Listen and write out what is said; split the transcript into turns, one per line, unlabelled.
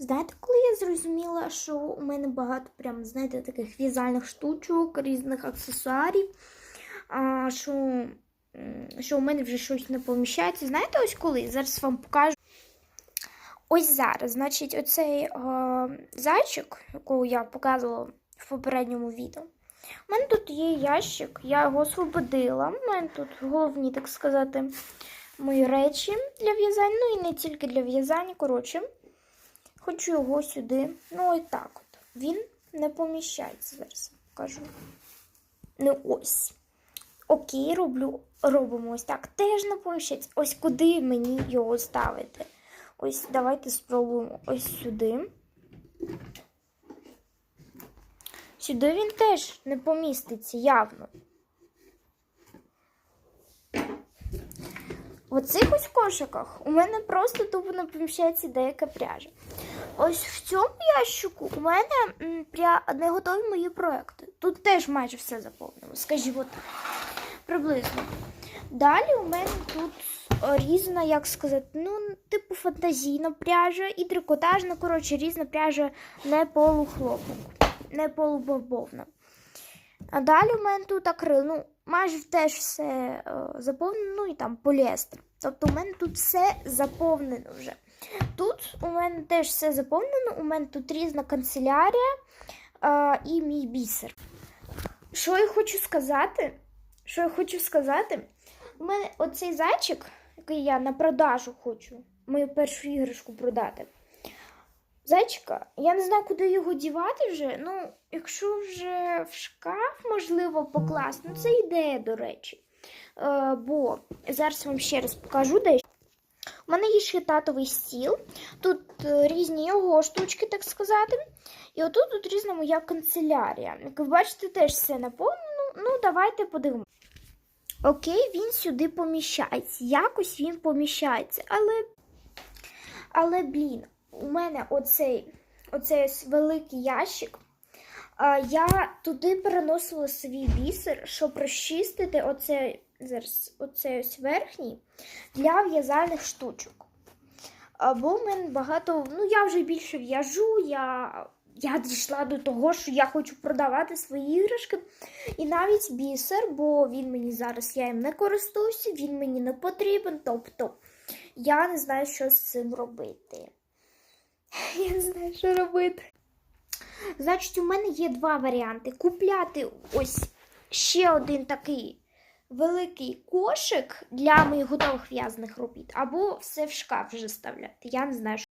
Знаєте, коли я зрозуміла, що у мене багато прям, знаєте, таких в'язальних штучок, різних аксесуарів, а, що, що у мене вже щось не поміщається. Знаєте, ось коли? Зараз вам покажу. Ось зараз, значить, оцей е, зайчик, якого я показувала в попередньому відео. У мене тут є ящик, я його освободила. У мене тут головні, так сказати, мої речі для в'язання. Ну і не тільки для в'язання. Коротше, хочу його сюди. Ну, ось так от. Він не поміщається. Зараз покажу. Ну ось. Окей, роблю, робимо ось так. Теж не поміщається. Ось куди мені його ставити. Ось давайте спробуємо ось сюди. Сюди він теж не поміститься явно. В оцих ось кошиках у мене просто тупо не поміщається деяка пряжа. Ось в цьому ящику у мене не готові мої проекти. Тут теж майже все заповнено, скажімо так. Приблизно. Далі у мене тут е, різна, як сказати, ну, типу фантазійна пряжа і трикотажна, коротше, різна пряжа не полухлопок, не полубовбовна. А далі у мене тут акрил, ну, майже теж все е, заповнено, ну і там поліестер. Тобто у мене тут все заповнено вже. Тут мене теж все заповнено, у мене тут різна канцелярія е, і мій бісер. Що я хочу сказати? Що я хочу сказати? У мене оцей зайчик, який я на продажу хочу, мою першу іграшку продати. Зайчика, я не знаю, куди його дівати вже. Ну, якщо вже в шкаф можливо покласти, ну це ідея, до речі. Е, бо зараз вам ще раз покажу дещо. У мене є ще татовий стіл. Тут е, різні його штучки, так сказати. І отут тут різна моя канцелярія. Як ви бачите, теж все наповнено. Ну, давайте подивимося. Окей, він сюди поміщається. Якось він поміщається. Але, але блін, у мене оцей, оцей великий ящик. Я туди переносила свій бісер, щоб розчистити оцей, зараз, оцей ось верхній для в'язальних штучок. Або в мене багато, ну я вже більше в'яжу, я, я дійшла до того, що я хочу продавати свої іграшки. І навіть бісер, бо він мені зараз я їм не користуюся, він мені не потрібен. Тобто я не знаю, що з цим робити. Я не знаю, що робити. Значить, у мене є два варіанти: купляти ось ще один такий великий кошик для моїх готових в'язаних робіт, або все в шкаф вже ставляти. Я не знаю.